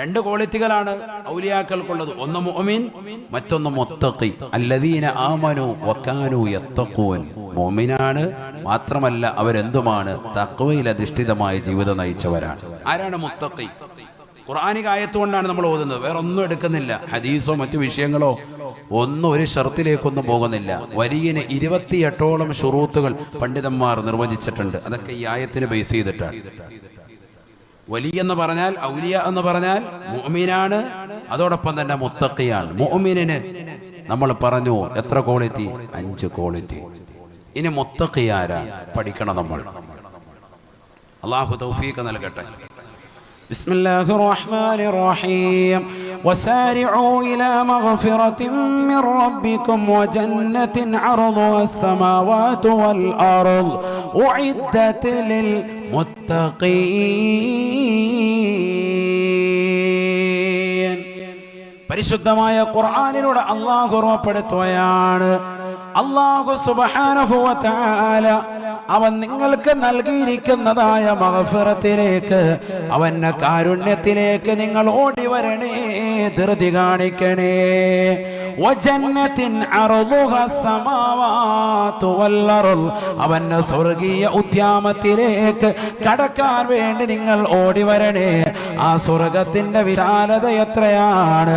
രണ്ട് ക്വാളിറ്റികളാണ് ഔലിയാക്കൾക്കുള്ളത്. ഒന്ന് മുഅ്മിൻ മറ്റൊന്ന് മുത്തഖി. അല്ലദീന ആമനു വക്കാനു യത്തഖൂൻ. മോമിനാണ് മാത്രമല്ല അവരെന്തുമാണ്? തഖ്വയിൽ അധിഷ്ഠിതമായ ജീവിതം നയിച്ചവരാണ്. ആരാണ് മുത്തഖി? ഖുർആനിക ആയത്തുകൊണ്ടാണ് നമ്മൾ ഓതുന്നത്. വേറെ ഒന്നും എടുക്കുന്നില്ല. ഹദീസോ മറ്റു വിഷയങ്ങളോ ഒന്നും ഒരു ഷർത്തിലേക്കൊന്നും പോകുന്നില്ല. വരിയിന് ഇരുപത്തിയെട്ടോളം ഷുറൂത്തുകൾ പണ്ഡിതന്മാർ നിർവചിച്ചിട്ടുണ്ട്. അതൊക്കെ ഈ ആയത്തിന് ബേസ് ചെയ്തിട്ടാണ്. വലി എന്ന് പറഞ്ഞാൽ ഔലിയ എന്ന് പറഞ്ഞാൽ മുഅ്മിനാണ്. അതോടൊപ്പം തന്നെ മുത്തക്കിയാണ് മുഅ്മിനിന് നമ്മൾ പറഞ്ഞു എത്ര ക്വാളിറ്റി അഞ്ച് ക്വാളിറ്റി ഇനി മുത്തക്കിയാരാ പഠിക്കണം നമ്മൾ. അള്ളാഹു തൗഫീഖ് നൽകട്ടെ. ബിസ്മില്ലാഹിർ റഹ്മാനിർ റഹീം. وسارعوا إلى مغفرة من ربكم وجنة عرضها السماوات والأرض أعدت للمتقين പരിശുദ്ധമായ ഖുർആനിലൂടെ അള്ളാഹു ഉറപ്പെടുത്തുകയാണ് അള്ളാഹു സുബാനുഭവത്താല അവൻ നിങ്ങൾക്ക് നൽകിയിരിക്കുന്നതായ മഹഫിറത്തിലേക്ക് അവന്റെ കാരുണ്യത്തിലേക്ക് നിങ്ങൾ ഓടി വരണേ ധൃതി കാണിക്കണേ. അവന്റെ സ്വർഗീയ ഉദ്യാമത്തിലേക്ക് കടക്കാൻ വേണ്ടി നിങ്ങൾ ഓടി വരണേ ആ സ്വർഗത്തിന്റെ വിശാലത എത്രയാണ്?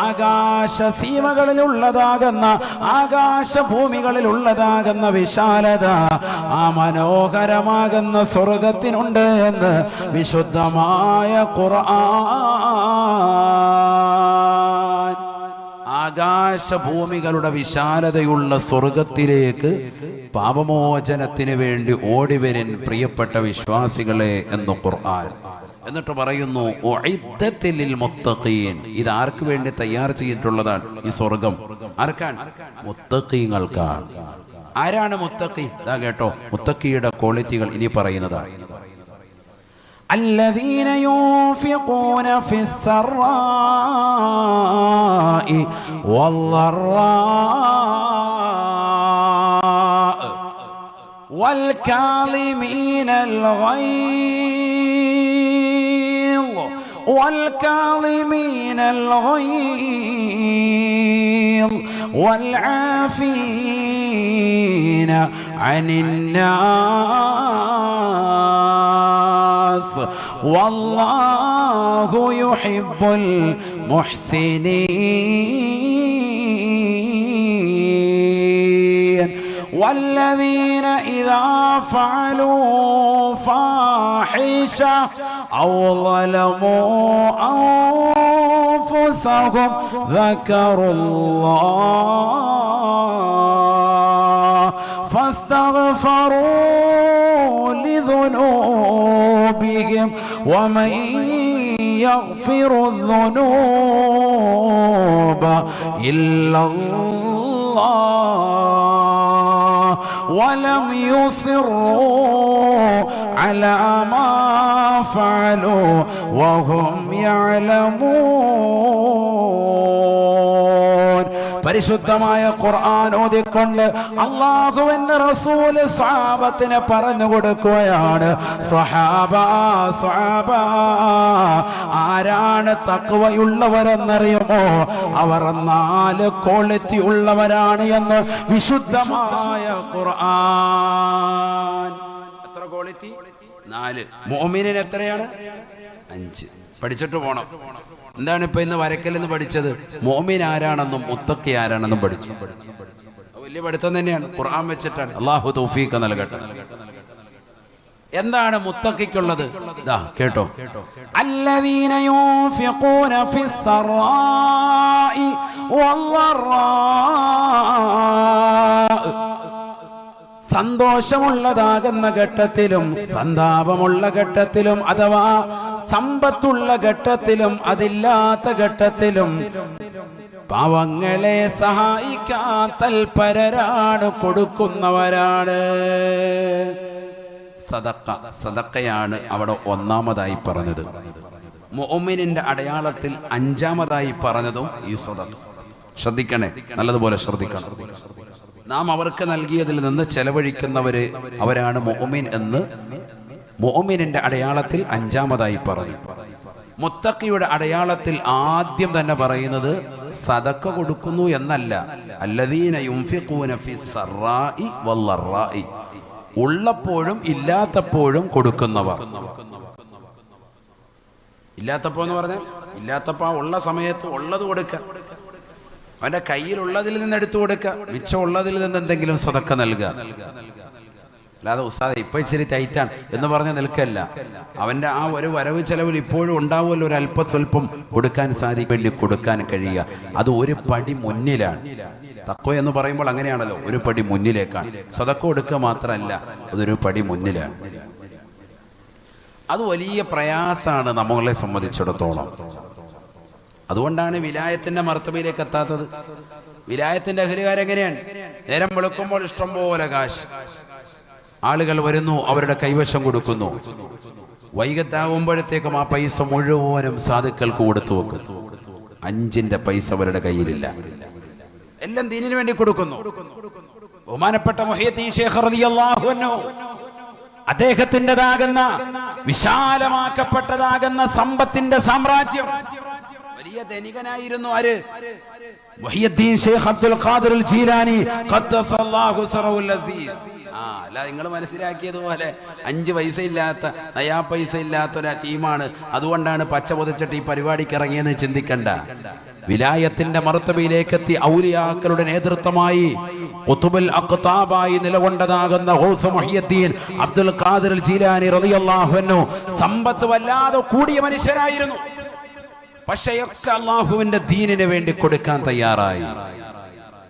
ആകാശ സീമകളിലുള്ളതാകുന്ന ആകാശ ഭൂമികളിലുള്ളതാകുന്ന വിശാലത ആ മനോഹരമാകുന്ന സ്വർഗത്തിനുണ്ട് എന്ന് വിശുദ്ധമായ ഖുർആൻ ആകാശഭൂമികളുടെ വിശാലതയുള്ള സ്വർഗത്തിലേക്ക് പാപമോചനത്തിന് വേണ്ടി ഓടിവരൻ പ്രിയപ്പെട്ട വിശ്വാസികളെ എന്ന് ഖുർആൻ എന്നിട്ട് പറയുന്നു ഇത് ആർക്ക് വേണ്ടി തയ്യാർ ചെയ്തിട്ടുള്ളതാണ്? ഈ സ്വർഗം ആർക്കാണ്? മുത്തക്കീങ്ങൾക്കാണ് ആരാണ് മുത്തക്കി ഇതാ കേട്ടോ മുത്തക്കിയുടെ ക്വാളിറ്റികൾ ഇനി പറയുന്നതാണ്. الذين ينفقون في السراء والضراء والكاظمين الغيظ والكاظمين الغيظ والعافين عن الناس والله يحب المحسنين. والذين إذا فعلوا فاحشة أو ظلموا أنفسهم ذكروا الله فاستغفروا لذنوبهم. ومن يغفر الذنوب إلا الله ولم يصروا على ما فعلوا وهم يعلمون പരിശുദ്ധമായ ഖുർആൻ ഓതിക്കൊണ്ട് അള്ളാഹുവിന്റെ റസൂൽ സ്വഹാബത്തിനെ പറഞ്ഞു കൊടുക്കുകയാണ്. സ്വഹാബ സ്വഹാബ ആരാണ് തക്കവയുള്ളവരെന്നറിയുമോ അവർ നാല് ക്വാളിറ്റി ഉള്ളവരാണ് എന്ന് വിശുദ്ധമായ ഖുർആൻ. എത്ര ക്വാളിറ്റി? നാല്. മോമിനിന് എത്രയാണ്? അഞ്ച്. പഠിച്ചിട്ട് പോണം. എന്താണ് ഇപ്പൊ ഇന്ന് വരക്കലെന്ന് പഠിച്ചത് മോമിൻ ആരാണെന്നും മുത്തക്കി ആരാണെന്നും പഠിച്ചു അത് വലിയ പഠിത്തം തന്നെയാണ് ഖുർആൻ വെച്ചിട്ടാണ് അള്ളാഹു തൗഫീഖ് നൽകട്ടെ എന്താണ് മുത്തക്കിക്കുള്ളത് ഇതാ കേട്ടോ الذين ينفقون في السراء والضراء സന്തോഷമുള്ളതാകുന്ന ഘട്ടത്തിലും സന്താപമുള്ള ഘട്ടത്തിലും അഥവാ സമ്പത്തുള്ള ഘട്ടത്തിലും അതില്ലാത്ത ഘട്ടത്തിലും പാവങ്ങളെ സഹായിക്കാൻ തൽപരരാണ് കൊടുക്കുന്നവരാണ്. സദക്ക സദക്കയാണ് അവിടെ ഒന്നാമതായി പറഞ്ഞത്. മുഅ്മിനിന്റെ അടയാളത്തിൽ അഞ്ചാമതായി പറഞ്ഞതും ഈ സദക്ക. ശ്രദ്ധിക്കണേ നല്ലതുപോലെ ശ്രദ്ധിക്കണം. നാം അവർക്ക് നൽകിയതിൽ നിന്ന് ചെലവഴിക്കുന്നവര് അവരാണ് മുഅ്മിൻ എന്ന് മോമിനിന്റെ അടയാളത്തിൽ അഞ്ചാമതായി പറഞ്ഞു. മുത്തക്കിയുടെ അടയാളത്തിൽ ആദ്യം തന്നെ പറയുന്നത് സതക്ക കൊടുക്കുന്നു എന്നല്ല. ഉള്ളപ്പോഴും ഇല്ലാത്തപ്പോഴും കൊടുക്കുന്നവർ. ഇല്ലാത്തപ്പോ എന്ന് പറഞ്ഞാൽ ഇല്ലാത്തപ്പോ ഉള്ള സമയത്ത് ഉള്ളത് കൊടുക്കുക അവന്റെ കയ്യിലുള്ളതിൽ നിന്ന് എടുത്തു കൊടുക്കുക മിച്ചമുള്ളതിൽ നിന്ന് എന്തെങ്കിലും സ്വതക്ക നൽകുക. അല്ലാതെ ഉസ്താദ് ഇപ്പൊ ഇച്ചിരി ടൈറ്റാണ്. എന്ന് പറഞ്ഞ് നിൽക്കല്ല. അവന്റെ ആ ഒരു വരവ് ചെലവിൽ ഇപ്പോഴും ഉണ്ടാവുമല്ലോ ഒരു അല്പ സ്വല്പം കൊടുക്കാൻ സാധിക്കും. വേണ്ടി കൊടുക്കാൻ കഴിയുക. അത് ഒരു പടി മുന്നിലാണ്. തക്കോ എന്ന് പറയുമ്പോൾ അങ്ങനെയാണല്ലോ. ഒരു പടി മുന്നിലേക്കാണ്. സ്വതക്ക കൊടുക്കുക മാത്രമല്ല അതൊരു പടി മുന്നിലാണ്. അത് വലിയ പ്രയാസമാണ് നമ്മളെ സംബന്ധിച്ചിടത്തോളം. അതുകൊണ്ടാണ് വിലായത്തിന്റെ മർത്തബയിലേക്ക് എത്താത്തത്. വിലായത്തിന്റെ അഹരികാരെങ്ങനെയാണ് നേരം വെളുക്കുമ്പോൾ ഇഷ്ടം പോലെ കാശ്. ആളുകൾ വരുന്നു അവരുടെ കൈവശം കൊടുക്കുന്നു. വൈകത്താകുമ്പോഴത്തേക്കും ആ പൈസ മുഴുവനും സാധുക്കൾക്ക് കൊടുത്തു വെക്കും. അഞ്ചിന്റെ പൈസ അവരുടെ കയ്യിലില്ല. എല്ലാം ദീനിന് വേണ്ടി കൊടുക്കുന്നു. ബഹുമാനപ്പെട്ട അദ്ദേഹത്തിന്റെതാകുന്ന വിശാലമാക്കപ്പെട്ടതാകുന്ന സമ്പത്തിന്റെ സാമ്രാജ്യം. വലിയ ധനികനായിരുന്നു ആര്? വഹിയദ്ദീൻ ഷെയ്ഖ് അബ്ദുൽ ഖാദിർ ജീലാനി. ഖദ്ദസല്ലാഹു സറഉൽ അസീസ്. ആ അല്ല നിങ്ങൾ മനസ്സിലാക്കിയതുപോലെ അഞ്ച് പൈസ ഇല്ലാത്ത നയാ പൈസ ഇല്ലാത്ത ഒരു ടീമാണ്. അതുകൊണ്ടാണ് പച്ച പൊതിച്ചിട്ട് ഈ പരിപാടിക്ക് ഇറങ്ങിയെന്ന് ചിന്തിക്കണ്ട. വിലായത്തിന്റെ മർത്തബയിലേക്ക് എത്തി ഔലിയാക്കളുടെ നേതൃത്വമായി ഖുതുബുൽ അക്താബായി നിലകൊണ്ടതാകുന്ന അബ്ദുൽ ഖാദിർ ജീലാനി റളിയല്ലാഹു അൻഹു. സമ്പത്ത് വല്ലാതെ കൂടിയ മനുഷ്യരായിരുന്നു. പക്ഷെയൊക്കെ അള്ളാഹുവിന്റെ ദീനിന് വേണ്ടി കൊടുക്കാൻ തയ്യാറായി.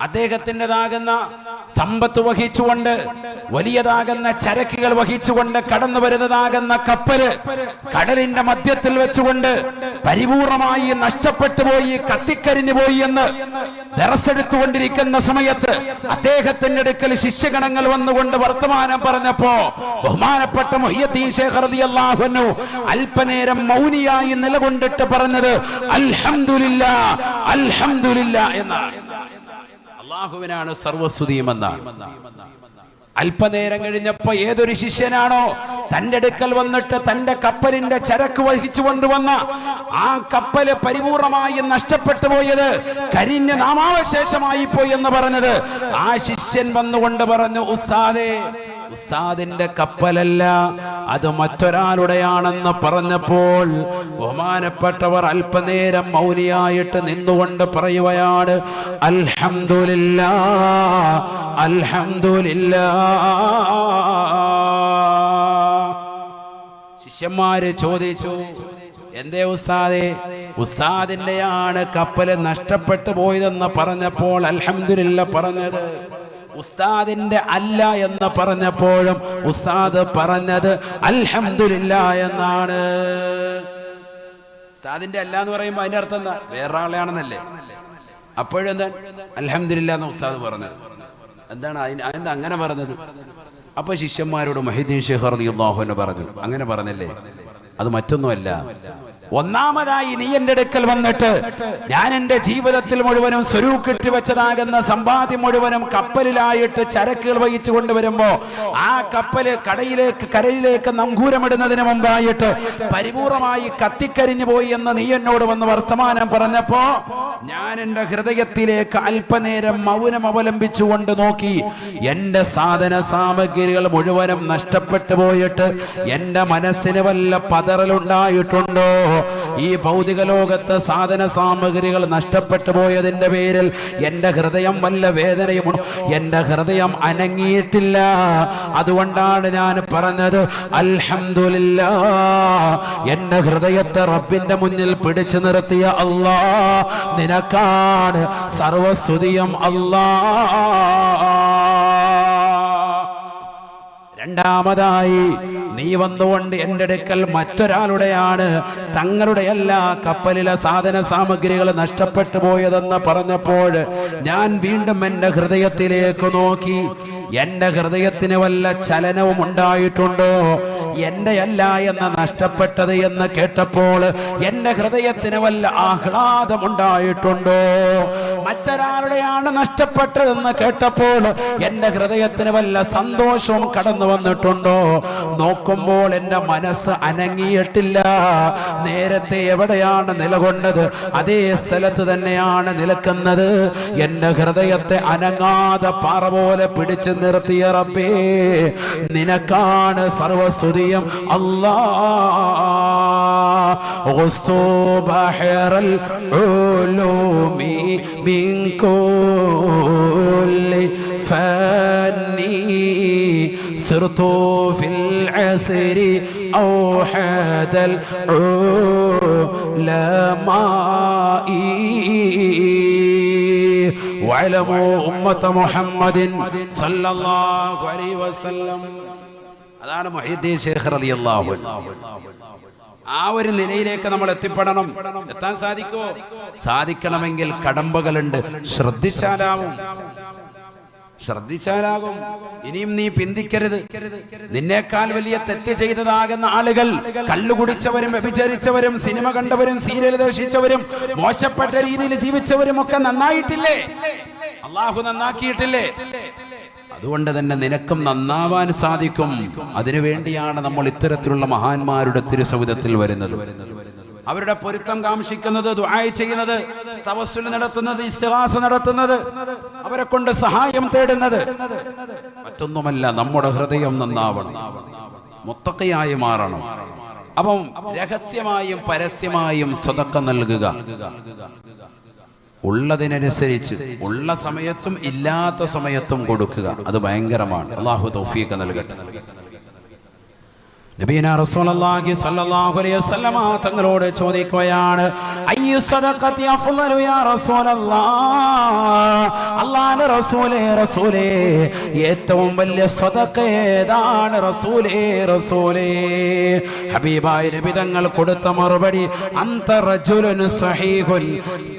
അദ്ദേഹത്തിന്റെതാകുന്ന സമ്പത്ത് വഹിച്ചുകൊണ്ട് വലിയതാകുന്ന ചരക്കുകൾ വഹിച്ചുകൊണ്ട് കടന്നു വരുന്നതാകുന്ന കപ്പൽ കടലിന്റെ മധ്യത്തിൽ വെച്ചുകൊണ്ട് പരിപൂർണമായി നഷ്ടപ്പെട്ടു പോയി കത്തിക്കരിഞ്ഞു പോയി എന്ന് വിറസെടുത്തുകൊണ്ടിരിക്കുന്ന സമയത്ത് അദ്ദേഹത്തിന്റെ അടുക്കൽ ശിഷ്യഗണങ്ങൾ വന്നുകൊണ്ട് വർത്തമാനം പറഞ്ഞപ്പോ ബഹുമാനപ്പെട്ട മുഹിയദ്ദീൻ അല്പനേരം മൗനിയായി നിലകൊണ്ടിട്ട് പറഞ്ഞത് അൽഹംദുലില്ലാ അൽഹംദുലില്ലാ എന്നാണ്. അള്ളാഹുവിനാണ് സർവസ്തുതിയുമെന്നാണ് അല്പനേരം കഴിഞ്ഞപ്പോ ഏതൊരു ശിഷ്യനാണോ തന്റെ അടുക്കൽ വന്നിട്ട് തന്റെ കപ്പലിന്റെ ചരക്ക് വഹിച്ചു കൊണ്ടുവന്ന ആ കപ്പൽ പരിപൂർണമായി നഷ്ടപ്പെട്ടു പോയത് കരിഞ്ഞ നാമാവശേഷമായി പോയി എന്ന് പറഞ്ഞത് ആ ശിഷ്യൻ വന്നുകൊണ്ട് പറഞ്ഞു ഉസ്താദേ ഉസ്താദിന്റെ കപ്പലല്ല അത് മറ്റൊരാളുടെയാണെന്ന് പറഞ്ഞപ്പോൾ ബഹുമാനപ്പെട്ടവർ അല്പനേരം മൗനിയായിട്ട് നിന്നുകൊണ്ട് പറയുകയാണ് അൽഹംദുലില്ലാ അൽഹംദുലില്ലാ. ശിഷ്യന്മാര് ചോദിച്ചു എന്തേ ഉസ്താദെ ഉസ്താദിന്റെയാണ് കപ്പൽ നഷ്ടപ്പെട്ടു പോയതെന്ന് പറഞ്ഞപ്പോൾ അൽഹംദുലില്ല പറഞ്ഞത്. ഉസ്താദിന്റെ അല്ല എന്ന് പറഞ്ഞപ്പോഴും ഉസ്താദ് പറഞ്ഞത് അൽഹമില്ല എന്നാണ്. ഉസ്താദിന്റെ അല്ല എന്ന് പറയുമ്പോൾ അതിന്റെ അർത്ഥം എന്താ? വേറെ ആളെയാണെന്നല്ലേ അപ്പോഴെന്താ? അൽഹമില്ല എന്ന് ഉസ്താദ് പറഞ്ഞത്. എന്താണ് അതിന് അതെന്താ അങ്ങനെ പറഞ്ഞത്? അപ്പൊ ശിഷ്യന്മാരോട് മഹിദ്ദീൻ ഷെഹർ റളിയല്ലാഹു അൻഹു പറഞ്ഞു. അങ്ങനെ പറഞ്ഞല്ലേ? അത് മറ്റൊന്നുമല്ല. ഒന്നാമതായി നീ എന്റെ അടുക്കൽ വന്നിട്ട് ഞാൻ എന്റെ ജീവിതത്തിൽ മുഴുവനും സ്വരൂക്കിട്ട് വെച്ചതാകുന്ന സമ്പാദ്യം മുഴുവനും കപ്പലിലായിട്ട് ചരക്കുകൾ വഹിച്ചു കൊണ്ടുവരുമ്പോ ആ കപ്പൽ കടയിലേക്ക് കരയിലേക്ക് നങ്കൂരമിടുന്നതിന് മുമ്പായിട്ട് പരിപൂർണമായി കത്തിക്കരിഞ്ഞു പോയി എന്ന് നീ എന്നോട് വന്ന് വർത്തമാനം പറഞ്ഞപ്പോ ഞാൻ എന്റെ ഹൃദയത്തിലേക്ക് അല്പനേരം മൗനം അവലംബിച്ചുകൊണ്ട് നോക്കി എന്റെ സാധന സാമഗ്രികൾ മുഴുവനും നഷ്ടപ്പെട്ടു പോയിട്ട് എന്റെ മനസ്സിന് വല്ല പതറലുണ്ടായിട്ടുണ്ടോ? ഈ ഭൗതിക ലോകത്ത് സാധന സാമഗ്രികൾ നഷ്ടപ്പെട്ടു പോയതിന്റെ പേരിൽ എന്റെ ഹൃദയം വല്ല വേദനയും എന്റെ ഹൃദയം അനങ്ങിയിട്ടില്ല. അതുകൊണ്ടാണ് ഞാൻ പറഞ്ഞത് അൽഹംദുലില്ലാ എന്റെ ഹൃദയത്തെ റബ്ബിന്റെ മുന്നിൽ പിടിച്ചു നിർത്തിയ അല്ലാ നിനക്കാണ് സർവസ്തുതിയും അല്ലാ രണ്ടാമതായി നീ വന്നുകൊണ്ട് എന്റെ അടുക്കൽ മറ്റൊരാളുടെയാണ് തങ്ങളുടെ എല്ലാ കപ്പലിലെ സാധന സാമഗ്രികൾ നഷ്ടപ്പെട്ടു പോയതെന്ന് പറഞ്ഞപ്പോൾ ഞാൻ വീണ്ടും എന്റെ ഹൃദയത്തിലേക്ക് നോക്കി. എന്റെ ഹൃദയത്തിന് വല്ല ചലനവും ഉണ്ടായിട്ടുണ്ടോ? എന്റെ അല്ല എന്ന നഷ്ടപ്പെട്ടത് എന്ന് കേട്ടപ്പോൾ എന്റെ ഹൃദയത്തിന് വല്ല ആഹ്ലാദം ഉണ്ടായിട്ടുണ്ടോ? മറ്റൊരാളുടെയാണ് നഷ്ടപ്പെട്ടതെന്ന് കേട്ടപ്പോൾ എന്റെ ഹൃദയത്തിന് വല്ല സന്തോഷവും കടന്നു വന്നിട്ടുണ്ടോ? നോക്കുമ്പോൾ എന്റെ മനസ്സ് അനങ്ങിയിട്ടില്ല. നേരത്തെ എവിടെയാണ് നിലകൊണ്ടത്? അതേ സ്ഥലത്ത് തന്നെയാണ് നിലക്കുന്നത് എന്റെ ഹൃദയത്തെ അനങ്ങാതെ പാറ പോലെ പിടിച്ചു നിർത്തിയ റബ്ബേ നിനക്കാണ് സർവസ്തുതിയും അല്ലാ غصوا بحر العلوم من كل فني سرت في العسر أوحد العلماء മുഹമ്മദിൻ സല്ലല്ലാഹു അലൈഹി വസല്ലം അതാണ് ആ ഒരു നിലയിലേക്ക് നമ്മൾ എത്തിപ്പെടണം. എത്താൻ സാധിക്കോ സാധിക്കണമെങ്കിൽ കടമ്പകളുണ്ട്. ശ്രദ്ധിച്ചാലാവും. ശ്രദ്ധിച്ചാലാകും. ഇനിയും നീ പിന്തിക്കരുത്. നിന്നേക്കാൾ വലിയ തെറ്റ് ചെയ്തതാകുന്ന ആളുകൾ കല്ലുകുടിച്ചവരും വ്യഭിചരിച്ചവരും സിനിമ കണ്ടവരും സീരിയൽ ദർശിച്ചവരും മോശപ്പെട്ട രീതിയിൽ ജീവിച്ചവരും ഒക്കെ നന്നായിട്ടില്ലേ? അള്ളാഹു നന്നാക്കിയിട്ടില്ലേ? അതുകൊണ്ട് തന്നെ നിനക്കും നന്നാവാൻ സാധിക്കും. അതിനുവേണ്ടിയാണ് നമ്മൾ ഇത്തരത്തിലുള്ള മഹാന്മാരുടെ തിരുസവിധത്തിൽ വരുന്നത്. അവരുടെ പൊരുത്തം കാംക്ഷിക്കുന്നത് ദുആയ് ചെയ്യുന്നത് തവസ്സുൽ നടത്തുന്നത് ഇസ്തിഹാസ നടത്തുന്നത് അവരെ കൊണ്ട് സഹായം തേടുന്നത്. മറ്റൊന്നുമല്ല നമ്മുടെ ഹൃദയം നന്നാവണം മുത്തക്കയായി മാറണം. അപ്പം രഹസ്യമായും പരസ്യമായും സ്വതക്ക നൽകുക. ഉള്ളതിനനുസരിച്ച് ഉള്ള സമയത്തും ഇല്ലാത്ത സമയത്തും കൊടുക്കുക. അത് ഭയങ്കരമാണ്. അള്ളാഹു തൗഫീഖ് നൽകട്ടെ. നബീന റസൂലുള്ളാഹി സ്വല്ലല്ലാഹു അലൈഹി വസല്ലമ തങ്ങളോട് ചോദിക്കുകയാണ് അയ്യു സദഖത്തി അഫ്ളലു യാ റസൂലല്ലാഹ് അല്ലാഹുവിന്റെ റസൂലേ റസൂലേ ഏറ്റവും വലിയ സദഖ ഏതാണ്? റസൂലേ റസൂലേ. ഹബീബായ നബി തങ്ങൾ കൊടുത്ത മറുപടി അന്ത റജുലുൻ സഹീഹുൽ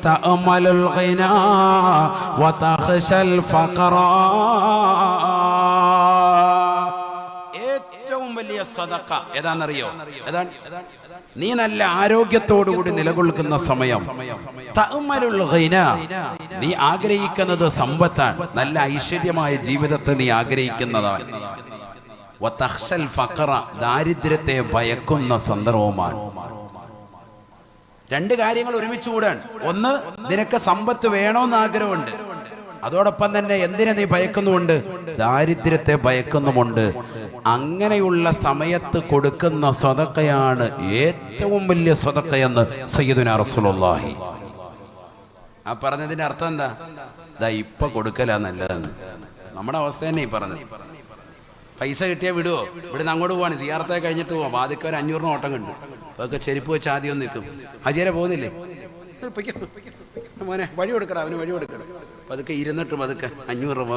തഅമലുൽ ഗിനാ വതഖശൽ ഫഖറാ. സദക്ക. ഏതാണെന്നറിയോ? ഏതാണ്? നീ നല്ല ആരോഗ്യത്തോടുകൂടി നിലകൊള്ളുന്ന സമയം. നീ ആഗ്രഹിക്കുന്നത് സമ്പത്താണ്. നല്ല ഐശ്വര്യമായ ജീവിതത്തെ നീ ആഗ്രഹിക്കുന്നതാണ്. ദാരിദ്ര്യത്തെ ഭയക്കുന്ന സന്ദർഭമാണ്. രണ്ട് കാര്യങ്ങൾ ഒരുമിച്ച് കൂടാണ്. ഒന്ന് നിനക്ക് സമ്പത്ത് വേണമെന്ന് ആഗ്രഹമുണ്ട്. അതോടൊപ്പം തന്നെ എന്തിനെ നീ ഭയക്കുന്നുമുണ്ട്? ദാരിദ്ര്യത്തെ ഭയക്കുന്നുമുണ്ട്. അങ്ങനെയുള്ള സമയത്ത് കൊടുക്കുന്ന സ്വതക്കയാണ് ഏറ്റവും വലിയ സ്വതക്കയെന്ന് സയ്യിദുന റസൂലുള്ളാഹി. ആ പറഞ്ഞതിന്റെ അർത്ഥം എന്താ? ഇതാ ഇപ്പൊ കൊടുക്കലാ നല്ലതെന്ന്. നമ്മുടെ അവസ്ഥ തന്നെ ഈ പറഞ്ഞത്. പൈസ കിട്ടിയാൽ വിടുവോ? ഇവിടുന്ന് അങ്ങോട്ട് പോവാണ്. സിയാർത്തെ കഴിഞ്ഞിട്ട് പോവാം. ആദ്യം ഒരു അഞ്ഞൂറിന് ഓട്ടം കണ്ടു. അതൊക്കെ ചെരുപ്പ് വെച്ച് ആദ്യം നിൽക്കും. ഹജിയരെ പോകുന്നില്ലേ. മോനെ വഴി കൊടുക്കടാ അവന് വഴി കൊടുക്കണം പതുക്കെ ഇരുന്നിട്ട് പതുക്കെ അഞ്ഞൂറ് രൂപ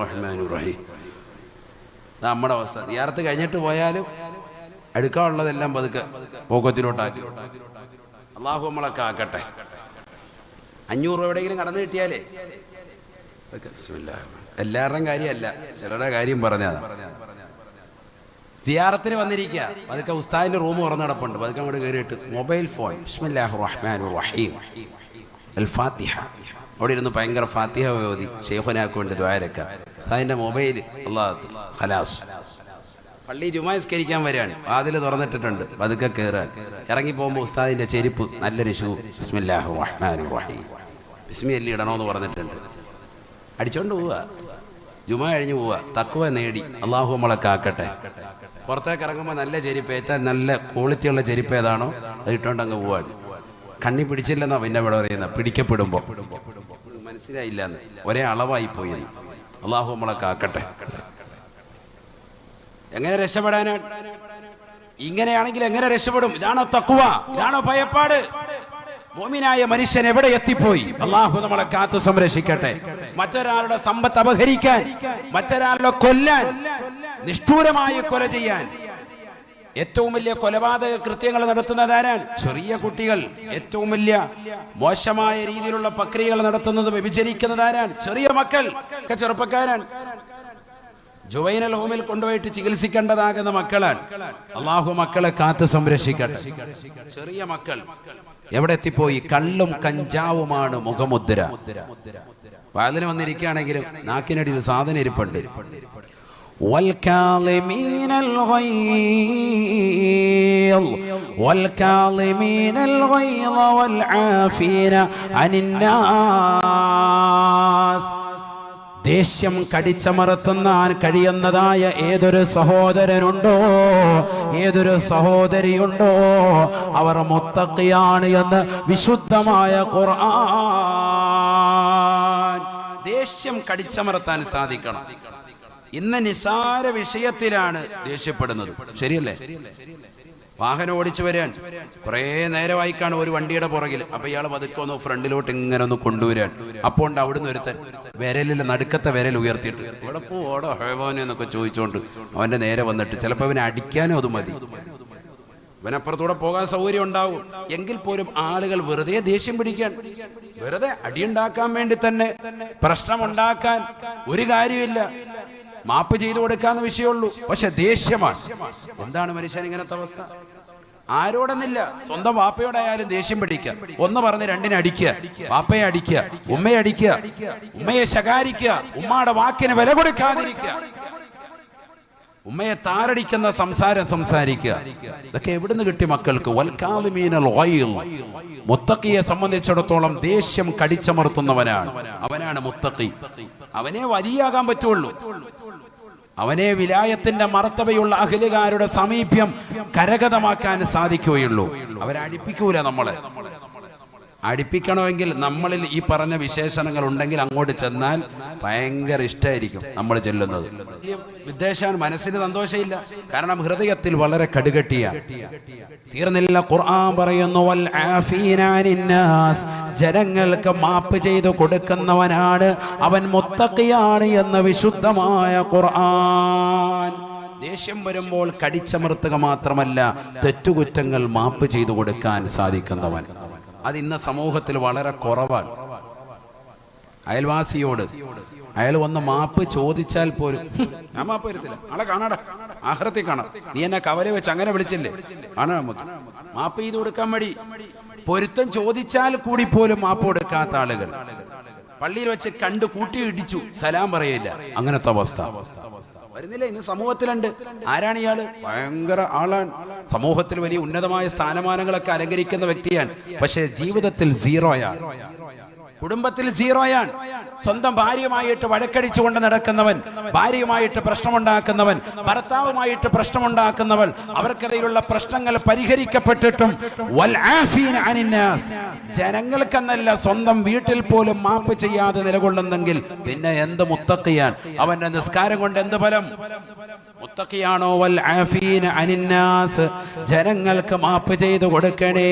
റഹ്മാൻ റഹീം. നമ്മുടെ അവസ്ഥ. ഇയാർത്ത് കഴിഞ്ഞിട്ട് പോയാലും എടുക്കാനുള്ളതെല്ലാം പതുക്കെ പോക്കത്തിലോട്ടാക്കി അള്ളാഹു നമ്മളൊക്കെ ആക്കട്ടെ അഞ്ഞൂറ് രൂപ എവിടെയെങ്കിലും കടന്നു കിട്ടിയാലേ? റഹ്മാൻ. എല്ലാവരുടെയും കാര്യമല്ല. ചിലരുടെ കാര്യം പറഞ്ഞതാണ്. സിയാറത്തിന് വന്നിരിക്കുക. അതൊക്കെ ഉസ്താദിന്റെ റൂം തുറന്നു കിടപ്പുണ്ട് അതൊക്കെ അങ്ങോട്ട് കയറിയിട്ട് മൊബൈൽ ഫോൺ. ബിസ്മില്ലാഹിർ റഹ്മാനിർ റഹീം. അൽ ഫാത്തിഹ. അവിടെ ഇരുന്ന് ഭയങ്കര ഫാത്തിഹ ഓതി ഷെയ്ഖുനാക്ക് വേണ്ടി ദ്വാരക്ക. ഉസ്താദിന്റെ മൊബൈൽ അള്ളാഹ് ഖലാസ്. പള്ളി ജുമാസ്കരിക്കാൻ വരികയാണ്. വാതിൽ തുറന്നിട്ടിട്ടുണ്ട്. പതുക്കെ കയറാൻ ഇറങ്ങി പോകുമ്പോൾ ഉസ്താദിന്റെ ചെരുപ്പ് നല്ലൊരു ഷൂ. ബിസ്മില്ലാഹു റഹ്മാനിർ റഹീം. ബിസ്മി അല്ലി ഇടണമെന്ന് പറഞ്ഞിട്ടുണ്ട്. അടിച്ചോണ്ട് പോവുക. ജുമ കഴിഞ്ഞു പോവുക. തക്കുവ നേടി. അള്ളാഹു നമ്മളെ കാക്കട്ടെ. പുറത്തേക്ക് ഇറങ്ങുമ്പോൾ നല്ല ചെരുപ്പ് ഏറ്റവും നല്ല ക്വാളിറ്റിയുള്ള ചെരുപ്പ് ഏതാണോ? അത് ഇട്ടുകൊണ്ട് അങ്ങ് പോവാൻ കണ്ണി പിടിച്ചില്ലെന്നാ? പിന്നെ ഇവിടെ പറയുന്നത് പിടിക്കപ്പെടുമ്പോൾ മനസ്സിലായില്ല എന്ന് ഒരേ അളവായി പോയി അള്ളാഹു നമ്മളെ കാക്കട്ടെ. എങ്ങനെ രക്ഷപ്പെടാനാണ് ഇങ്ങനെയാണെങ്കിൽ എങ്ങനെ രക്ഷപ്പെടും? ഇതാണോ തക്കുവ ഇതാണോ ഭയപ്പാട്? മോമിനായ മനുഷ്യൻ എവിടെ എത്തിപ്പോയി? അള്ളാഹു നമ്മളെ കാത്തു സംരക്ഷിക്കട്ടെ. മറ്റൊരാളുടെ സമ്പത്ത് അപഹരിക്കാൻ മറ്റൊരാളുടെ കൊല്ലാൻ നിഷ്ഠൂരമായി കൊല ചെയ്യാൻ ഏറ്റവും വലിയ കൊലപാതക കൃത്യങ്ങൾ നടത്തുന്നത് ആരാണ്? ചെറിയ കുട്ടികൾ. ഏറ്റവും വലിയ മോശമായ രീതിയിലുള്ള പ്രക്രിയകൾ നടത്തുന്നത് വ്യഭിചരിക്കുന്നത് ആരാണ്? ചെറിയ മക്കൾ. ഒക്കെ ചെറുപ്പക്കാരാണ്. ജുവൈനൽ ഹോമിൽ കൊണ്ടുപോയിട്ട് ചികിത്സിക്കേണ്ടതാകുന്ന മക്കളാണ്. അള്ളാഹു മക്കളെ കാത്ത് സംരക്ഷിക്കട്ടെ. ചെറിയ മക്കൾ. എവിടെ എത്തിപ്പോയി? കള്ളും കഞ്ചാവുമാണ് മുഖമുദ്ര. വാതിന് വന്നിരിക്കുകയാണെങ്കിലും നാക്കിനടി സാധനം ഇരിപ്പുണ്ട്. والكاظمين الغيظ والكاظمين الغيظ والعافين عن الناس ദേഷ്യം കടിച്ചമർത്തുന്നാൻ കഴിയുന്നതായ ഏതൊരു സഹോദരനുണ്ടോ ഏതൊരു സഹോദരിയുണ്ടോ അവർ മുത്തക്കിയാണ് എന്ന് വിശുദ്ധമായ ഖുർആൻ ദേഷ്യം കടിച്ചമർത്താൻ സാധിക്കണം ഇന്ന് നിസാര വിഷയത്തിലാണ് ദേഷ്യപ്പെടുന്നത്. ശരിയല്ലേ? വാഹനം ഓടിച്ചു വരാൻ. കുറേ നേരമായി കാണും ഒരു വണ്ടിയുടെ പുറകിൽ. അപ്പൊ ഇയാൾ പതുക്കെ ഒന്ന് ഫ്രണ്ടിലോട്ട് ഇങ്ങനെ ഒന്ന് കൊണ്ടുവരാൻ. അപ്പോൾ ഉണ്ട് അവിടുന്ന് ഒരുത്തൻ വിരലിൽ നടുക്കത്തെ വിരൽ ഉയർത്തിയിട്ട്. ഇവിടെ പോടോ ഹേവോനെ എന്നൊക്കെ ചോദിച്ചുകൊണ്ട് അവന്റെ നേരെ വന്നിട്ട് ചിലപ്പോൾ അവനെ അടിക്കാനോ അത് മതി. ഇവനപ്പുറത്തൂടെ പോകാൻ സൗകര്യം ഉണ്ടാവും. എങ്കിൽ പോലും ആളുകൾ വെറുതെ ദേഷ്യം പിടിക്കാൻ വെറുതെ അടിയുണ്ടാക്കാൻ വേണ്ടി തന്നെ പ്രശ്നമുണ്ടാക്കാൻ ഒരു കാര്യമില്ല മാപ്പ് ചെയ്തു കൊടുക്കാന്ന് വിഷയമുള്ളൂ. പക്ഷെ ദേഷ്യമാണ്. എന്താണ് മനുഷ്യൻ ഇങ്ങനത്തെ അവസ്ഥ? ആരോടെന്നില്ല. സ്വന്തം വാപ്പയോടായാലും ദേഷ്യം പിടിക്കുക. ഒന്ന് പറഞ്ഞ് രണ്ടിനെ അടിക്കുക. വാപ്പയെ അടിക്കുക. ഉമ്മയെ അടിക്കുക. ഉമ്മയെ ശകാരിക്കുക. ഉമ്മയുടെ വാക്കിന് വില കൊടുക്കാതിരിക്കുക. ഉമ്മയെ താരടിക്കുന്ന സംസാരം സംസാരിക്കുക. ഇതൊക്കെ എവിടുന്ന് കിട്ടി മക്കൾക്ക്? വൽക്കാലിമീനൽ ഓയിൽ മുത്തക്കിയെ സംബന്ധിച്ചിടത്തോളം ദേഷ്യം കടിച്ചമർത്തുന്നവനാണ്. അവനാണ് മുത്തക്കി അവനെ വലിയാകാൻ പറ്റുള്ളൂ. അവനെ വിലായത്തിന്റെ മറത്തവയുള്ള അഖിലുകാരുടെ സമീപ്യം കരഗതമാക്കാൻ സാധിക്കുകയുള്ളൂ. അവരടിപ്പിക്കൂല നമ്മളെ. അടുപ്പിക്കണമെങ്കിൽ നമ്മളിൽ ഈ പറഞ്ഞ വിശേഷണങ്ങൾ ഉണ്ടെങ്കിൽ അങ്ങോട്ട് ചെന്നാൽ ഭയങ്കര ഇഷ്ടമായിരിക്കും നമ്മൾ ചെല്ലുന്നത്. വിദ്വേഷാണ് മനസ്സിന് സന്തോഷമില്ല. കാരണം ഹൃദയത്തിൽ വളരെ കടുകട്ടിയാണ്. തീർന്നില്ല ഖുർആൻ പറയുന്നു വൽ ജനങ്ങൾക്ക് മാപ്പ് ചെയ്തു കൊടുക്കുന്നവനാണ്. അവൻ മുത്തക്കിയാണ് എന്ന വിശുദ്ധമായ ഖുർആൻ. ദേഷ്യം വരുമ്പോൾ കടിച്ചമർത്തുക മാത്രമല്ല തെറ്റുകുറ്റങ്ങൾ മാപ്പ് ചെയ്തു കൊടുക്കാൻ സാധിക്കുന്നവൻ. അത് ഇന്ന സമൂഹത്തിൽ വളരെ കുറവാണ്. അയൽവാസിയോട് അയാൾ വന്ന് മാപ്പ് ചോദിച്ചാൽ പോലും "ഹും, ഞാൻ മാപ്പ് വരത്തില്ല ആളെ കാണാടാ ആഹ്റത്തിൽ കാണാം. നീ എന്നെ കവല വെച്ച് അങ്ങനെ വിളിച്ചില്ലേ? കാണാം നമുക്ക് മാപ്പ് ചെയ്ത് കൊടുക്കാൻ മടി. പൊരുത്തം ചോദിച്ചാൽ കൂടി പോലും മാപ്പ് കൊടുക്കാത്ത ആളുകൾ. പള്ളിയിൽ വെച്ച് കണ്ട് കൂട്ടി ഇടിച്ചു സലാം പറയില്ല അങ്ങനത്തെ അവസ്ഥ. വരുന്നില്ല ഇന്ന് സമൂഹത്തിലുണ്ട്. ആരാണ് ഇയാൾ? ഭയങ്കര ആളാണ്. സമൂഹത്തിൽ വലിയ ഉന്നതമായ സ്ഥാനമാനങ്ങളൊക്കെ അലങ്കരിക്കുന്ന വ്യക്തിയാണ്. പക്ഷെ ജീവിതത്തിൽ സീറോയാണ്. കുടുംബത്തിൽ സീറോയാണ്. സ്വന്തം ഭാര്യയുമായിട്ട് വഴക്കടിച്ചുകൊണ്ട് നടക്കുന്നവൻ ഭാര്യയുമായിട്ട് പ്രശ്നമുണ്ടാക്കുന്നവൻ ഭർത്താവുമായിട്ട് പ്രശ്നമുണ്ടാക്കുന്നവൻ അവർക്കിടയിലുള്ള പ്രശ്നങ്ങൾ പരിഹരിക്കപ്പെട്ടിട്ടും ജനങ്ങൾക്കെന്നല്ല സ്വന്തം വീട്ടിൽ പോലും മാപ്പ് ചെയ്യാതെ നിലകൊള്ളുന്നെങ്കിൽ പിന്നെ എന്ത് മുത്തക്കിയാൻ? അവന്റെ നിസ്കാരം കൊണ്ട് എന്ത് ഫലം? മുത്തക്കിയാണോ അനിന്നാസ്? ജനങ്ങൾക്ക് മാപ്പ് ചെയ്തു കൊടുക്കണേ.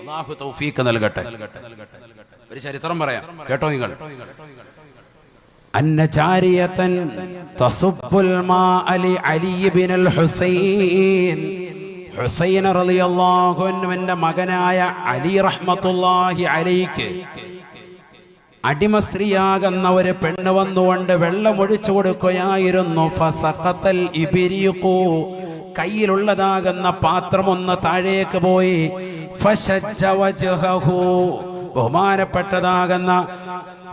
അള്ളാഹു തൗഫീക്ക് നൽകട്ടെ. ഒരു ചരിത്രം പറയാം. കേട്ടോ നിങ്ങൾ? അന്നചാരിയതൻ തസുബ്ബുൽ മാ അലി അലി ഇബ്നുൽ ഹുസൈൻ. ഹുസൈൻ റളിയല്ലാഹു അൻഹുവിന്റെ മകനായ അലി റഹ്മത്തുള്ളാഹി അലൈക്ക് അടിമ സ്ത്രീയാകുന്ന ഒരു പെണ്ണ് വന്നുകൊണ്ട് വെള്ളം ഒഴിച്ചു കൊടുക്കുകയായിരുന്നു. ഫസഖത്തൽ പാത്രം കയ്യിലുള്ളതാകുന്ന പാത്രമൊന്ന് താഴേക്ക് പോയി. ഫശജ്ജ വജ്ഹഹു. ബഹുമാനപ്പെട്ടതാകുന്ന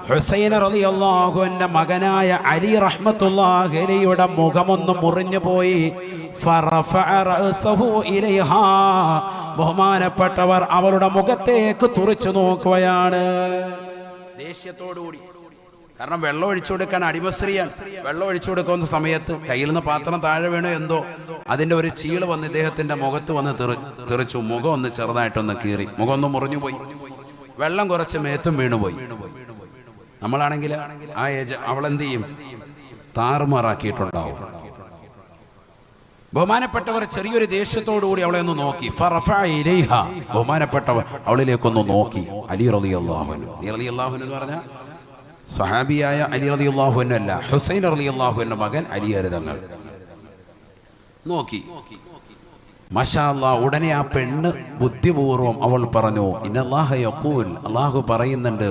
ഹുസൈൻ റളിയല്ലാഹുവിന്റെ മകനായ അലി റഹ്മത്തുള്ളാഹി അലിയുടെ മുഖമൊന്ന് മുറിഞ്ഞു പോയി. ബഹുമാനപ്പെട്ടവർ അവരുടെ മുഖത്തേക്ക് തുറിച്ചു നോക്കുകയാണ്. ദേഷ്യത്തോടുകൂടി. കാരണം വെള്ളം ഒഴിച്ചു കൊടുക്കാൻ അടിമസ്ത്രീയാണ് വെള്ളം ഒഴിച്ചു കൊടുക്കുന്ന സമയത്ത് കയ്യിൽ നിന്ന് പാത്രം താഴെ വീണോ എന്തോ. അതിന്റെ ഒരു ചീൾ വന്ന് ഇദ്ദേഹത്തിന്റെ മുഖത്ത് വന്ന് തെറി തെറിച്ചു. മുഖം ഒന്ന് ചെറുതായിട്ടൊന്ന് കീറി. മുഖം ഒന്ന് മുറിഞ്ഞു പോയി. വെള്ളം കുറച്ച് മേത്തും വീണുപോയി. നമ്മളാണെങ്കിൽ ആ ഏജ് അവളെന്ത് ചെയ്യും താറുമാറാക്കിയിട്ടുണ്ടാവും. ബഹുമാനപ്പെട്ടവർ ചെറിയൊരു ദേഷ്യത്തോടുകൂടി അവളെ ഒന്ന് നോക്കി. ബഹുമാനപ്പെട്ടവർ അവളിലേക്കൊന്ന് നോക്കി. അലി റലി അള്ളാഹുനു അലി റലി അള്ളാഹുൻ എന്ന് പറഞ്ഞ സഹാബിയായ അലി റലി അള്ളാഹുൻ അല്ല ഹുസൈൻ റലി അള്ളാഹുവിന്റെ മകൻ അലി അരുതങ്ങൾ നോക്കി. മഷാ അല്ലാ ഉടനെ ആ പെണ്ണ് ബുദ്ധിപൂർവം അവൾ പറഞ്ഞു അള്ളാഹു പറയുന്നുണ്ട്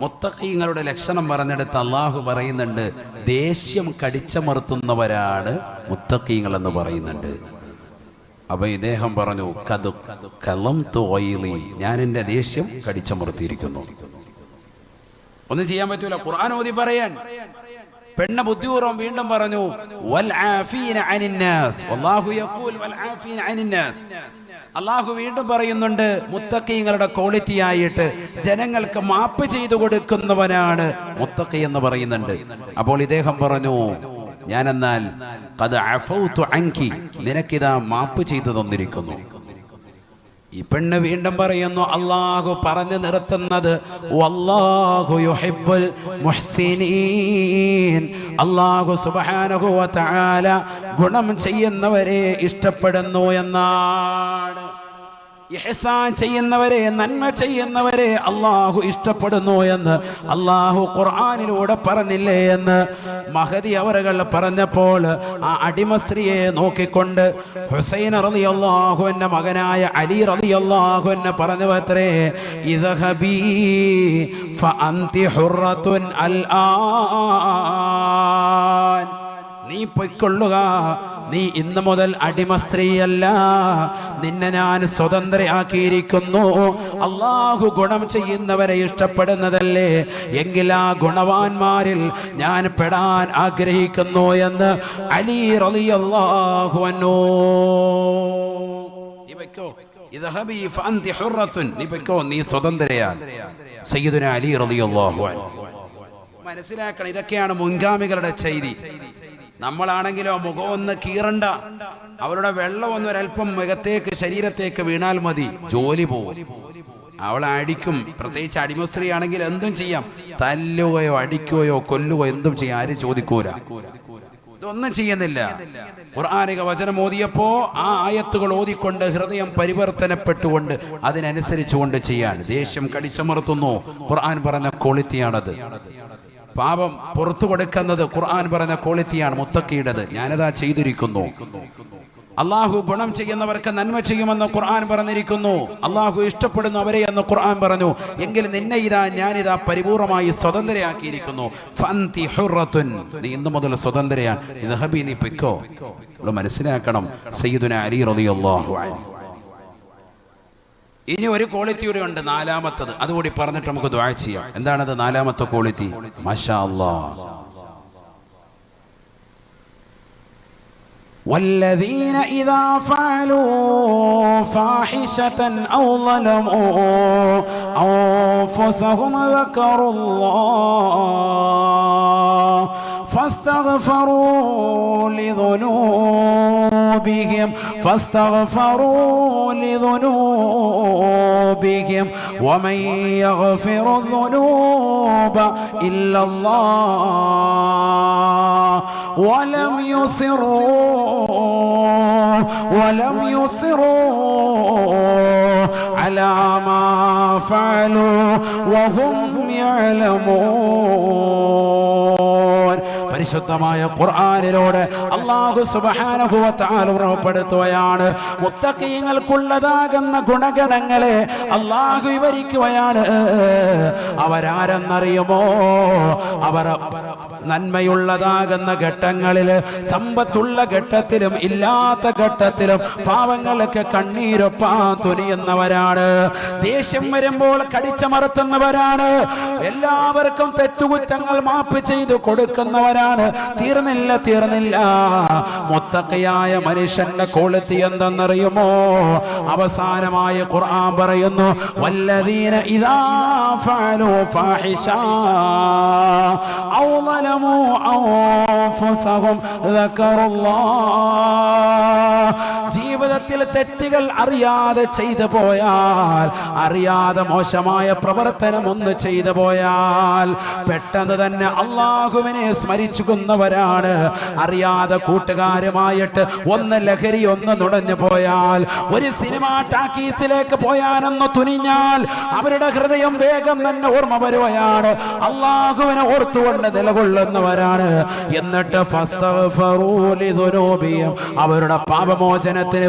മുത്തഖീങ്ങളുടെ ലക്ഷണം പറഞ്ഞെടുത്ത് അള്ളാഹു പറയുന്നുണ്ട് ദേഷ്യം കടിച്ചമർത്തുന്നവരാണ് മുത്തഖീങ്ങൾ എന്ന് പറയുന്നുണ്ട്. അപ്പൊ ഇദ്ദേഹം പറഞ്ഞു കതു കലം തോയിലി ഞാൻ എന്റെ ദേഷ്യം കടിച്ചമർത്തിയിരിക്കുന്നു. ഒന്നും ചെയ്യാൻ പറ്റൂല ഖുർആൻ ഓതി പറയാൻ. പെണ്ണ് ബുദ്ധിപൂർവം വീണ്ടും പറഞ്ഞു. അള്ളാഹു വീണ്ടും പറയുന്നുണ്ട് മുത്തക്കീങ്ങളുടെ ക്വാളിറ്റി ആയിട്ട് ജനങ്ങൾക്ക് മാപ്പ് ചെയ്തു കൊടുക്കുന്നവനാണ് മുത്തക്കി എന്ന് പറയുന്നുണ്ട്. അപ്പോൾ ഇദ്ദേഹം പറഞ്ഞു അൻകി നിനക്കിതാ മാപ്പ് ചെയ്തു തന്നിരിക്കുന്നു. ഈ പെണ്ണ് വീണ്ടും പറയുന്നു അള്ളാഹു പറഞ്ഞു നിർത്തുന്നത് അള്ളാഹു സുബ്ഹാനഹു വ ഗുണം ചെയ്യുന്നവരെ ഇഷ്ടപ്പെടുന്നു എന്നാണ്. ഇഹ്സാൻ ചെയ്യുന്നവരെ നന്മ ചെയ്യുന്നവരെ അള്ളാഹു ഇഷ്ടപ്പെടുന്നു എന്ന് അള്ളാഹു ഖുർആാനിലൂടെ പറഞ്ഞില്ലേ എന്ന് മഹദി അവറുകൾ പറഞ്ഞപ്പോൾ ആ അടിമസ്ത്രീയെ നോക്കിക്കൊണ്ട് ഹുസൈൻ റലി അള്ളാഹു എന്ന മകനായ അലി റലി അള്ളാഹു എന്നെ പറഞ്ഞു അത്രേ ആൻ. നീ പൊയ്ക്കൊള്ളുക നീ ഇന്ന് മുതൽ അടിമ സ്ത്രീയല്ല. നിന്നെ ഞാൻ സ്വതന്ത്രയാക്കിയിരിക്കുന്നു. അള്ളാഹു ഗുണം ചെയ്യുന്നവരെ ഇഷ്ടപ്പെടുന്നതല്ലേ? എങ്കിൽ ആ ഗുണവാന്മാരിൽ ഞാൻ പെടാൻ ആഗ്രഹിക്കുന്നു എന്ന് അലി റളിയല്ലാഹു അൻഹു. നീ നീ സ്വതന്ത്രയാണ്. അലി മനസ്സിലാക്കണം ഇതൊക്കെയാണ് മുൻഗാമികളുടെ ചെയ്തി. നമ്മളാണെങ്കിലോ മുഖമൊന്ന് കീറണ്ട. അവരുടെ വെള്ളം ഒന്ന് ഒരല്പം മുഖത്തേക്ക് ശരീരത്തേക്ക് വീണാൽ മതി. ജോലി പോകും അവളെ അടിക്കും. പ്രത്യേകിച്ച് അടിമസ്ത്രീ ആണെങ്കിൽ എന്തും ചെയ്യാം. തല്ലുകയോ അടിക്കുകയോ കൊല്ലുകയോ എന്തും ചെയ്യാം. ആരും ചോദിക്കൂല. ഇതൊന്നും ചെയ്യുന്നില്ല. ഖുർആാനിക വചനം ഓതിയപ്പോ ആ ആയത്തുകൾ ഓതിക്കൊണ്ട് ഹൃദയം പരിവർത്തനപ്പെട്ടുകൊണ്ട് അതിനനുസരിച്ചുകൊണ്ട് ചെയ്യാൻ ദേഷ്യം കടിച്ചമർത്തുന്നു. ഖുർആൻ പറഞ്ഞ ക്വാളിറ്റിയാണത്. പാപം പുറത്തു കൊടുക്കുന്നത് ഖുർആൻ പറഞ്ഞ ക്വാളിറ്റിയാണ് മുത്തക്കിയുടേത്. ഞാനതാ ചെയ്തിരിക്കുന്നു. അള്ളാഹു ഗുണം ചെയ്യുന്നവർക്ക് നന്മ ചെയ്യുമെന്ന് ഖുർആൻ പറഞ്ഞിരിക്കുന്നു. അള്ളാഹു ഇഷ്ടപ്പെടുന്നു അവരെ എന്ന് ഖുർആൻ പറഞ്ഞു. എങ്കിൽ നിന്നെ ഇതാ ഞാനിതാ പരിപൂർണമായി സ്വതന്ത്രയാക്കിയിരിക്കുന്നു. നീ ഇന്നു മുതൽ സ്വതന്ത്രയാണ്. നീ പിക്കോ ഇവിടെ മനസ്സിലാക്കണം. സയ്യിദുന അലി റളിയല്ലാഹു അൻഹു. ഇനി ഒരു ക്വാളിറ്റി കൂടെ ഉണ്ട് നാലാമത്തത് അതുകൂടി പറഞ്ഞിട്ട് നമുക്ക് ദ്വാ ചെയ്യാം എന്താണത് നാലാമത്തെ ക്വാളിറ്റി മാഷാ അല്ലാഹ് والذين إذا فعلوا فاحشة أو ظلموا أنفسهم ذكروا الله فاستغفروا لذنوبهم فاستغفروا لذنوبهم. ومن يغفر الذنوب إلا الله ولم يصروا ولم يصروا على ما فعلوا وهم يعلمون. പരിശുദ്ധമായ ഖുർആാനിലൂടെ അള്ളാഹു ഉറപ്പെടുത്തുകയാണ് മുത്തഖീങ്ങൾക്കുള്ളതാകുന്ന ഗുണഗണങ്ങളെ അള്ളാഹു വിവരിക്കുകയാണ്. അവരാരെന്നറിയുമോ? അവർ നന്മയുള്ളതാകുന്ന ഘട്ടങ്ങളിൽ സമ്പത്തുള്ള ഘട്ടത്തിലും ഇല്ലാത്ത ഘട്ടത്തിലും പാവങ്ങൾക്ക് കണ്ണീരൊപ്പാ തുനിയുന്നവരാണ്. ദേഷ്യം വരുമ്പോൾ കടിച്ചമർത്തുന്നവരാണ്. എല്ലാവർക്കും തെറ്റുകുറ്റങ്ങൾ മാപ്പ് ചെയ്തു കൊടുക്കുന്നവരാണ്. തീർന്നില്ല തീർന്നില്ല. മുത്തക്കയായ മനുഷ്യന്റെ ക്വാളിറ്റി എന്തെന്നറിയുമോ? അവസാനമായ ഖുർആൻ പറയുന്നു വല്ലദീന ഇദാ ഫഅലു ഫാഹിഷ ഔ ളലമു അൻഫുസഹും ദക്കറുല്ലാഹ് ജീവിതത്തിൽ തെറ്റുകൾ അറിയാതെ ചെയ്തു പോയാൽ അറിയാതെ മോശമായ പ്രവർത്തനം ഒന്ന് ചെയ്തു പോയാൽ പെട്ടെന്ന് തന്നെ അള്ളാഹുവിനെ സ്മരിച്ചുകുന്നവരാണ് അറിയാതെ കൂട്ടുകാരുമായിട്ട് ഒന്ന് ലഹരി ഒന്ന് നുടഞ്ഞു പോയാൽ ഒരു സിനിമ ടാക്കീസിലേക്ക് പോയാനെന്ന് തുനിഞ്ഞാൽ അവരുടെ ഹൃദയം വേഗം തന്നെ ഓർമ്മ വരുകയാണ് അള്ളാഹുവിനെ ഓർത്തുകൊണ്ട് നിലകൊള്ളുന്നവരാണ് എന്നിട്ട്. അവരുടെ പാപമോചനത്തിന്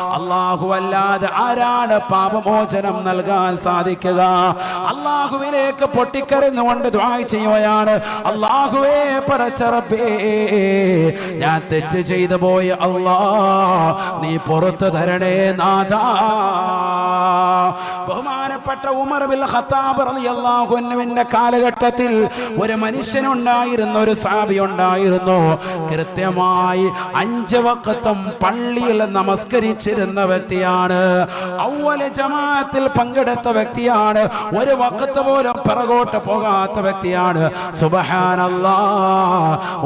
അള്ളാഹു അല്ലാതെ ആരാണ് പാപമോചനം നൽകാൻ സാധിക്കുക? അള്ളാഹുവിലേക്ക് പൊട്ടിക്കരന്നുകൊണ്ട് ദ്വായി ചെയ്യുകയാണ്. അള്ളാഹുവേ പറച്ചറപ്പേ ഞാൻ തെറ്റ് ചെയ്തു പോയി അള്ളാ നീ പുറത്തു തരണേ നാദാ ബഹുമാനപ്പെട്ട ഉമർ ബിൽ ഖത്താബ് റളിയല്ലാഹു അൻഹുവിന്റെ കാലഘട്ടത്തിൽ ഒരു മനുഷ്യനുണ്ടായിരുന്നു ഒരു സാബി ഉണ്ടായിരുന്നു. കൃത്യമായി അഞ്ച് വക്കത്തും പള്ളിയിൽ നമസ്കരിച്ചിരുന്ന വ്യക്തിയാണ്. ഔവല ജമാഅത്തിൽ പങ്കെടുത്ത വ്യക്തിയാണ്. ഒരു വക്കത്ത് പോലും പിറകോട്ട് പോകാത്ത വ്യക്തിയാണ്.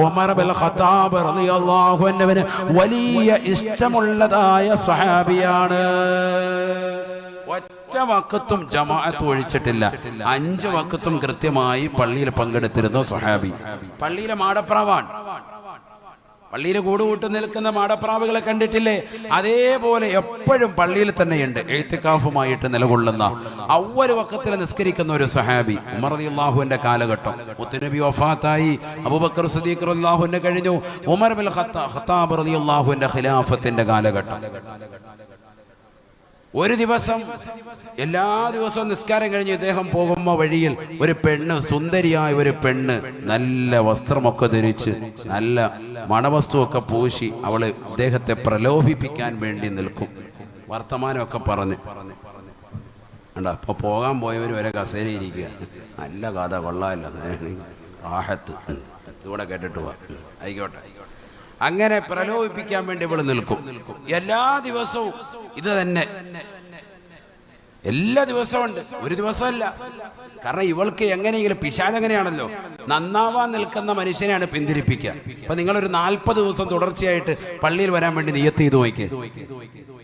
ഉമർ ഖത്താബ് റളിയല്ലാഹു വലിയ ഇഷ്ടമുള്ളതായ സഹാബിയാണ് ഒറ്റ വക്കത്തും ജമാഅത്ത് ഒഴിച്ചിട്ടില്ല. അഞ്ച് വക്കത്തും കൃത്യമായി പള്ളിയിൽ പങ്കെടുത്തിരുന്നു സഹാബി പള്ളിയിലെ മാടപ്രാവാണ് പള്ളിയിൽ കൂടുകൂട്ട് നിൽക്കുന്ന മാടപ്രാവുകളെ കണ്ടിട്ടില്ലേ? അതേപോലെ എപ്പോഴും പള്ളിയിൽ തന്നെയുണ്ട്. എഴുത്തിക്കാഫുമായിട്ട് നിലകൊള്ളുന്ന അവർ വക്കത്തിൽ നിസ്കരിക്കുന്ന ഒരു സഹാബി ഉമർ അള്ളാഹുവിന്റെ കാലഘട്ടം. മുത്തുനബി വഫാത്തായി. അബൂബക്കർ സദീഖ് അള്ളാഹുവിന്റെ കഴിഞ്ഞു. ഉമർ ബിൽ ഖത്താ- ഖത്താബ് ഖിലാഫത്തിന്റെ കാലഘട്ടം. ഒരു ദിവസം എല്ലാ ദിവസവും നിസ്കാരം കഴിഞ്ഞ് ഇദ്ദേഹം പോകുമ്പോൾ വഴിയിൽ ഒരു പെണ്ണ് സുന്ദരിയായ ഒരു പെണ്ണ് നല്ല വസ്ത്രമൊക്കെ ധരിച്ച് നല്ല മണവസ്തുവൊക്കെ പൂശി അവൾ ഇദ്ദേഹത്തെ പ്രലോഭിപ്പിക്കാൻ വേണ്ടി നിൽക്കും. വർത്തമാനമൊക്കെ പറഞ്ഞ്. കണ്ടോ അപ്പൊ പോകാൻ പോയവർ വരെ കസേര ഇരിക്കുക നല്ല കഥ കൊള്ളാമല്ലോ ആഹത്ത്. ഇതുകൂടെ കേട്ടിട്ട് പോവാ. ആയിക്കോട്ടെ. അങ്ങനെ പ്രലോഭിപ്പിക്കാൻ വേണ്ടി ഇവൾ നിൽക്കും. എല്ലാ ദിവസവും ഇത് തന്നെ. എല്ലാ ദിവസവും ഉണ്ട്. ഒരു ദിവസമല്ല. കാരണം ഇവൾക്ക് എങ്ങനെയെങ്കിലും പിശാലെങ്ങനെയാണല്ലോ നന്നാവാൻ നിൽക്കുന്ന മനുഷ്യനെയാണ് പിന്തിരിപ്പിക്കുക. അപ്പൊ നിങ്ങളൊരു നാൽപ്പത് ദിവസം തുടർച്ചയായിട്ട് പള്ളിയിൽ വരാൻ വേണ്ടി നിയത്ത് ചെയ്ത് നോക്കി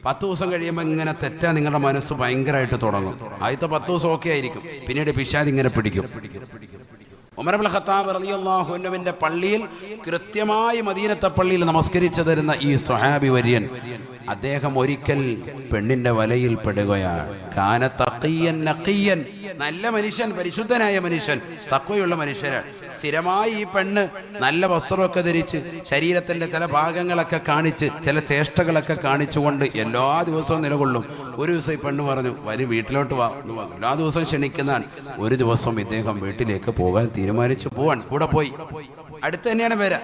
പത്ത് ദിവസം കഴിയുമ്പോൾ ഇങ്ങനെ തെറ്റാ നിങ്ങളുടെ മനസ്സ് ഭയങ്കരമായിട്ട് തുടങ്ങും. ആദ്യത്തെ പത്ത് ദിവസം ഓക്കെ ആയിരിക്കും. പിന്നീട് പിശാൽ ഇങ്ങനെ പിടിക്കും. ഉമർബുൽ ഖത്താബ് റളിയല്ലാഹുവിന്റെ പള്ളിയിൽ കൃത്യമായി മദീനത്തെ പള്ളിയിൽ നമസ്കരിച്ചു തരുന്ന ഈ സ്വഹാബി വര്യൻ. അദ്ദേഹം ഒരിക്കൽ പെണ്ണിന്റെ വലയിൽ പെടുകയാണ്. കാന തഖിയ്യൻ നക്കയ്യൻ നല്ല മനുഷ്യൻ പരിശുദ്ധനായ മനുഷ്യൻ തക്കയുള്ള മനുഷ്യരാണ് സ്ഥിരമായി ഈ പെണ്ണ് നല്ല വസ്ത്രമൊക്കെ ധരിച്ച് ശരീരത്തിന്റെ ചില ഭാഗങ്ങളൊക്കെ കാണിച്ച് ചില ചേഷ്ടകളൊക്കെ കാണിച്ചുകൊണ്ട് എല്ലാ ദിവസവും നിലകൊള്ളും. ഒരു ദിവസം ഈ പെണ്ണ് പറഞ്ഞു വരും വീട്ടിലോട്ട് വാ. എല്ലാ ദിവസവും ക്ഷണിക്കുന്നതാണ്. ഒരു ദിവസം ഇദ്ദേഹം വീട്ടിലേക്ക് പോകാൻ തീരുമാനിച്ചു പോവാൻ കൂടെ പോയി. അടുത്ത് തന്നെയാണ് പേര.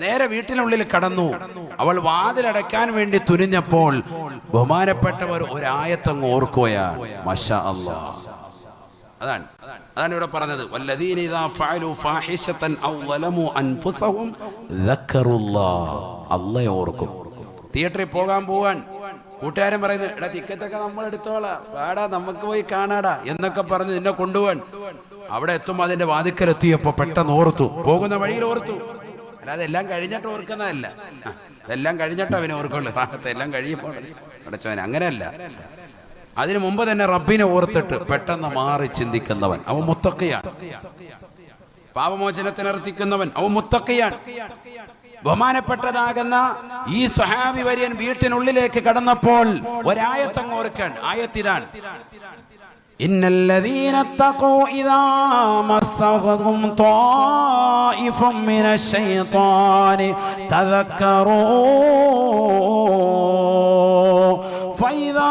നേരെ വീട്ടിനുള്ളിൽ കടന്നു. അവൾ വാതിലടക്കാൻ വേണ്ടി തുനിഞ്ഞപ്പോൾ ബഹുമാനപ്പെട്ടവർ ഒരായത്തങ്ങ് ഓർക്കുകയാണ്. മഷ അള്ളാ അതാണ്. അതാണ് ഇവിടെ പറഞ്ഞത്. വല്ലദീന ഇദാ ഫഅലു ഔ അള്ളയെ ഓർക്കും. തിയേറ്ററിൽ പോകാൻ പോവാൻ. കൂട്ടുകാരൻ പറയുന്നു എടാ ടിക്കറ്റൊക്കെ നമ്മൾ എടുത്തോളാ വേടാ നമുക്ക് പോയി കാണാടാ എന്നൊക്കെ പറഞ്ഞ് നിന്നെ കൊണ്ടുപോവാൻ. അവിടെ എത്തുമ്പോൾ അതിന്റെ വാതിക്കൽ എത്തിയപ്പോ പെട്ടെന്ന് ഓർത്തു. പോകുന്ന വഴിയിൽ ഓർത്തു. അല്ലാതെ എല്ലാം കഴിഞ്ഞിട്ട് ഓർക്കുന്നതല്ല. എല്ലാം കഴിഞ്ഞിട്ട് അവനെ ഓർക്കുള്ളൂ. എല്ലാം കഴിയുമ്പോൾ അടച്ചവൻ അങ്ങനെയല്ല. അതിനു മുമ്പ് തന്നെ റബ്ബിനെ ഓർത്തിട്ട് പെട്ടെന്ന് മാറി ചിന്തിക്കുന്നവൻ. അവൻ മുത്തക്കയാണ്. പാപമോചനത്തിനർത്തിക്കുന്നവൻ അവൻ മുത്തക്കയാണ്. ബഹുമാനപ്പെട്ടതാകുന്ന ഈ സ്വഹാബി വര്യൻ വീട്ടിനുള്ളിലേക്ക് കടന്നപ്പോൾ ഒരായത്തങ്ങ് ഓർക്കാൻ ആയത്തിതാണ്. إن الذين اتقوا إذا مسهم طائف من الشيطان تذكروا فإذا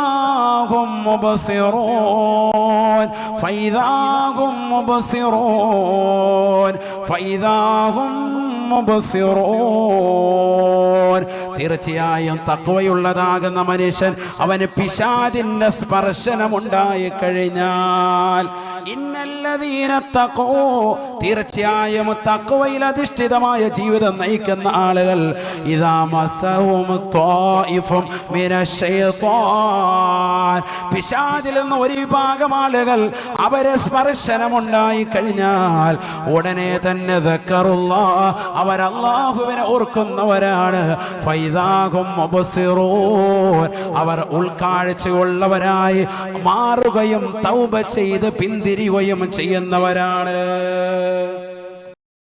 هم مبصرون فإذا هم مبصرون فإذا هم مبصرون. തീർച്ചയായും തക്കവയുള്ളതാകുന്ന മനുഷ്യൻ അവന് പിശാദിന്റെ സ്പർശനമുണ്ടായി കഴിഞ്ഞാൽ ഇന്നല്ലതീന തക്കോ തീർച്ചയായും തക്കവയിൽ അധിഷ്ഠിതമായ ജീവിതം നയിക്കുന്ന ആളുകൾ ഇതാ മസവും പിശാചിൽ നിന്ന് ഒരു വിഭാഗം ആളുകൾ അവരെ സ്പർശനമുണ്ടായി കഴിഞ്ഞാൽ ഉടനെ തന്നെ അവരല്ലാഹുവിനെ ഓർക്കുന്നവരാണ്. മുബസിറൂൻ. അവർ ഉൾക്കാഴ്ചയുള്ളവരായി മാറുകയും തൗബ ചെയ്ത് പിന്തിരിയുകയും ചെയ്യുന്നവരാണ്